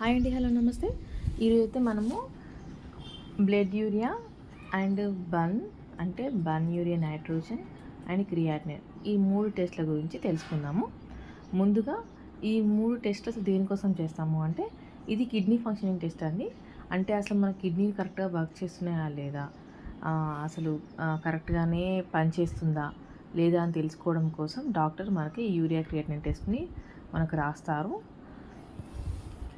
Hi అండి hello నమస్తే. ఈరోజు అయితే మనము బ్లడ్ యూరియా అండ్ బన్ అంటే BUN urea nitrogen and creatinine ఈ మూడు టెస్ట్ల గురించి తెలుసుకుందాము. ముందుగా ఈ మూడు టెస్ట్లు అసలు దేనికోసం చేస్తాము అంటే ఇది కిడ్నీ ఫంక్షనింగ్ టెస్ట్ అండి. అంటే అసలు మన కిడ్నీ కరెక్ట్గా వర్క్ చేస్తున్నాయా లేదా? అసలు కరెక్ట్గానే పనిచేస్తుందా లేదా అని తెలుసుకోవడం కోసం డాక్టర్ మనకి యూరియా క్రియేటిన్ టెస్ట్ని మనకు రాస్తారు.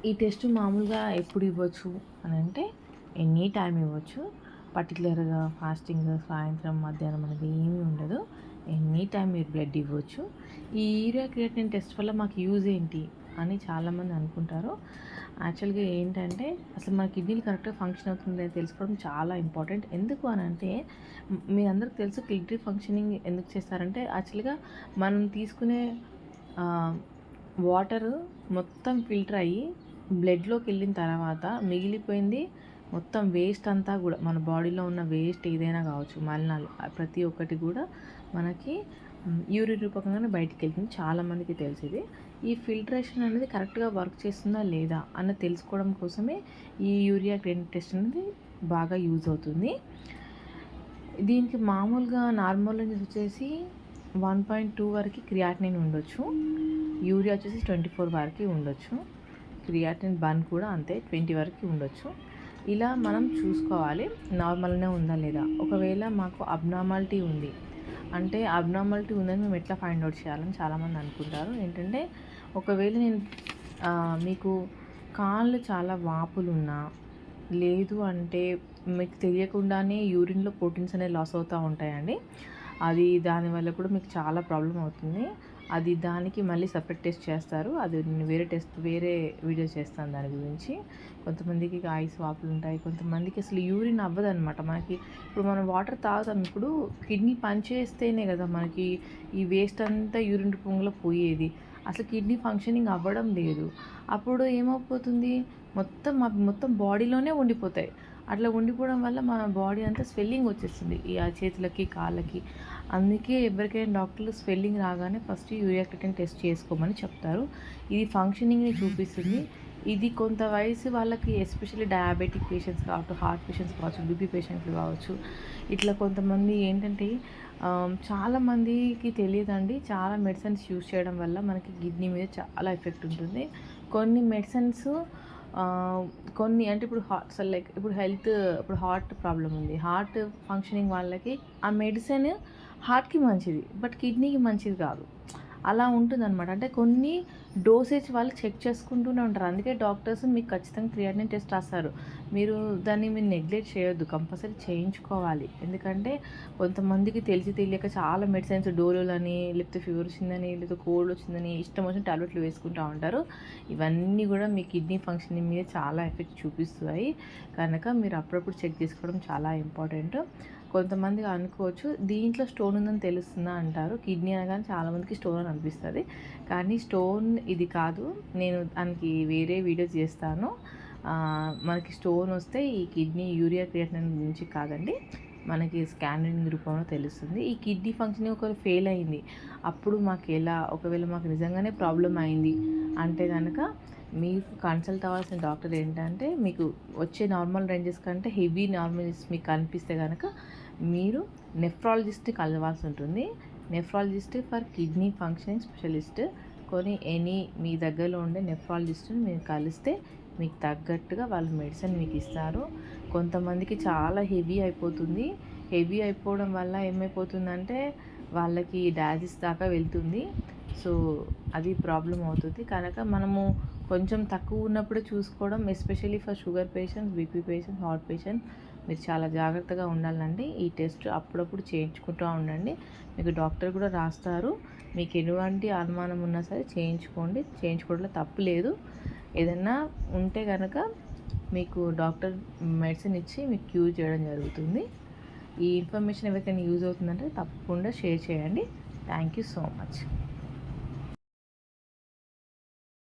ఈ టెస్ట్ మామూలుగా ఎప్పుడు ఇవ్వచ్చు అని అంటే ఎనీ టైం ఇవ్వచ్చు. పర్టికులర్గా ఫాస్టింగ్ సాయంత్రం మధ్యాహ్నం అనేది ఏమీ ఉండదు. ఎనీ టైం మీరు బ్లడ్ ఇవ్వచ్చు. ఈ యూరియా క్రియేటిన్ టెస్ట్ వల్ల మాకు యూజ్ ఏంటి అని చాలామంది అనుకుంటారు. యాక్చువల్గా ఏంటంటే అసలు మన కిడ్నీలు కరెక్ట్గా ఫంక్షన్ అవుతుంది అని తెలుసుకోవడం చాలా ఇంపార్టెంట్. ఎందుకు అని అంటే మీ అందరికి తెలుసు కిడ్నీ ఫంక్షనింగ్ ఎందుకు చేస్తారంటే యాక్చువల్గా మనం తీసుకునే వాటర్ మొత్తం ఫిల్టర్ అయ్యి బ్లడ్లోకి వెళ్ళిన తర్వాత మిగిలిపోయింది మొత్తం వేస్ట్ అంతా కూడా మన బాడీలో ఉన్న వేస్ట్ ఏదైనా కావచ్చు మలినాలు ప్రతి ఒక్కటి కూడా మనకి యూరిన్ రూపకంగానే బయటికి వెళ్తుంది చాలామందికి తెలిసింది. ఈ ఫిల్టరేషన్ అనేది కరెక్ట్గా వర్క్ చేస్తుందా లేదా అన్న తెలుసుకోవడం కోసమే ఈ యూరియా గ్రెయిన్ టెస్ట్ అనేది బాగా యూజ్ అవుతుంది. దీనికి మామూలుగా నార్మల్ రేంజెస్ వచ్చేసి వన్ పాయింట్ టూ వరకు క్రియాటినిన్ ఉండొచ్చు. యూరియా వచ్చేసి ట్వంటీ ఫోర్ వరకు ఉండొచ్చు. క్రియాటిన్ బన్ కూడా అంతే ట్వంటీ వరకు ఉండొచ్చు. ఇలా మనం చూసుకోవాలి నార్మల్గానే ఉందా లేదా? ఒకవేళ మాకు అబ్నార్మాలిటీ ఉంది అంటే అబ్నార్మాలిటీ ఉందని మేము ఎట్లా ఫైండ్ అవుట్ చేయాలని చాలామంది అనుకుంటారు. ఏంటంటే ఒకవేళ నేను మీకు కాళ్ళు చాలా వాపులు ఉన్నా లేదు అంటే మీకు తెలియకుండానే యూరిన్లో ప్రోటీన్స్ అనేవి లాస్ అవుతూ ఉంటాయండి. అది దానివల్ల కూడా మీకు చాలా ప్రాబ్లం అవుతుంది. అది దానికి మళ్ళీ సపరేట్ టెస్ట్ చేస్తారు. అది నేను వేరే టెస్ట్ వేరే వీడియో చేస్తాను దాని గురించి. కొంతమందికి ఐస్ వాపులు ఉంటాయి. కొంతమందికి అసలు యూరిన్ అవ్వదు అనమాట మనకి ఇప్పుడు మనం వాటర్ తాగుతాం. ఇప్పుడు కిడ్నీ పనిచేస్తేనే కదా మనకి ఈ వేస్ట్ అంతా యూరిన్ రూపంలో పోయేది. అసలు కిడ్నీ ఫంక్షనింగ్ అవ్వడం లేదు. అప్పుడు ఏమైపోతుంది మొత్తం మొత్తం బాడీలోనే ఉండిపోతాయి. అట్లా ఉండిపోవడం వల్ల మన బాడీ అంతా స్వెల్లింగ్ వచ్చేస్తుంది. ఈ ఆ చేతులకి కాళ్ళకి. అందుకే ఎవరికైనా డాక్టర్లు స్వెల్లింగ్ రాగానే ఫస్ట్ యూరియాక్రిటన్ టెస్ట్ చేసుకోమని చెప్తారు. ఇది ఫంక్షనింగ్ని చూపిస్తుంది. ఇది కొంత వయసు వాళ్ళకి ఎస్పెషల్లీ డయాబెటిక్ పేషెంట్స్ కావచ్చు హార్ట్ పేషెంట్స్ కావచ్చు బీపీ పేషెంట్లు కావచ్చు. ఇట్లా కొంతమంది ఏంటంటే చాలామందికి తెలియదండి. చాలా మెడిసిన్స్ యూస్ చేయడం వల్ల మనకి కిడ్నీ మీద చాలా ఎఫెక్ట్ ఉంటుంది. కొన్ని మెడిసిన్స్ కొన్ని అంటే ఇప్పుడు హార్ట్ లైక్ ఇప్పుడు హెల్త్ ఇప్పుడు హార్ట్ ప్రాబ్లం ఉంది. హార్ట్ ఫంక్షనింగ్ వాళ్ళకి ఆ మెడిసిన్ హార్ట్కి మంచిది బట్ కిడ్నీకి మంచిది కాదు. అలా ఉంటుంది అనమాట అంటే కొన్ని డోసేజ్ వాళ్ళు చెక్ చేసుకుంటూనే ఉంటారు. అందుకే డాక్టర్స్ మీకు ఖచ్చితంగా క్రియాటిన్ టెస్ట్ రాస్తారు. మీరు దాన్ని మీరు నెగ్లెక్ట్ చేయొద్దు. కంపల్సరీ చేయించుకోవాలి. ఎందుకంటే కొంతమందికి తెలిసి తెలియక చాలా మెడిసిన్స్ డోలోలని లేకపోతే ఫీవర్ వచ్చిందని లేకపోతే కోల్డ్ వచ్చిందని ఇష్టం వచ్చిన టాబ్లెట్లు వేసుకుంటూ ఉంటారు. ఇవన్నీ కూడా మీ కిడ్నీ ఫంక్షన్ మీద చాలా ఎఫెక్ట్ చూపిస్తాయి. కనుక మీరు అప్పుడప్పుడు చెక్ చేసుకోవడం చాలా ఇంపార్టెంట్ కొంతమంది అనుకోవచ్చు దీంట్లో స్టోన్ ఉందని తెలుస్తుందా? అంటారు. కిడ్నీ అనగానే చాలామందికి స్టోన్ అని అనిపిస్తుంది. కానీ స్టోన్ ఇది కాదు. నేను దానికి వేరే వీడియోస్ చేస్తాను. మనకి స్టోన్ వస్తే ఈ కిడ్నీ యూరియా క్రియేటిన్ గురించి కాదండి. మనకి స్కానింగ్ రూపంలో తెలుస్తుంది. ఈ కిడ్నీ ఫంక్షన్ ఒకవేళ ఫెయిల్ అయింది. అప్పుడు మాకు ఎలా ఒకవేళ మాకు నిజంగానే ప్రాబ్లం అయింది అంటే కనుక మీకు కన్సల్ట్ అవ్వాల్సిన డాక్టర్ ఏంటంటే మీకు వచ్చే నార్మల్ రేంజెస్ కంటే హెవీ నార్మల్స్ మీకు కనిపిస్తే కనుక మీరు నెఫ్రాలజిస్ట్ని కలవాల్సి ఉంటుంది. Nephrologist for kidney functioning specialist కొని ఎనీ మీ దగ్గరలో ఉండే నెఫ్రాలజిస్ట్ని మీరు కలిస్తే మీకు తగ్గట్టుగా వాళ్ళు మెడిసిన్ మీకు ఇస్తారు. కొంతమందికి చాలా హెవీ అయిపోతుంది. హెవీ అయిపోవడం వల్ల ఏమైపోతుందంటే వాళ్ళకి డయాజిస్ దాకా వెళ్తుంది. సో అది ప్రాబ్లం అవుతుంది. కనుక మనము కొంచెం తక్కువ ఉన్నప్పుడే చూసుకోవడం especially for sugar patients BP patients heart patient మీరు చాలా జాగ్రత్తగా ఉండాలండి. ఈ టెస్ట్ అప్పుడప్పుడు చేయించుకుంటూ ఉండండి. మీకు డాక్టర్ కూడా రాస్తారు. మీకు ఎటువంటి అనుమానం ఉన్నా సరే చేయించుకోండి. చేయించుకోవడంలో తప్పు లేదు. ఏదన్నా ఉంటే కనుక మీకు డాక్టర్ మెడిసిన్ ఇచ్చి మీకు క్యూర్ చేయడం జరుగుతుంది. ఈ ఇన్ఫర్మేషన్ ఎవరికైనా యూజ్ అవుతుందంటే తప్పకుండా షేర్ చేయండి. Thank you so much.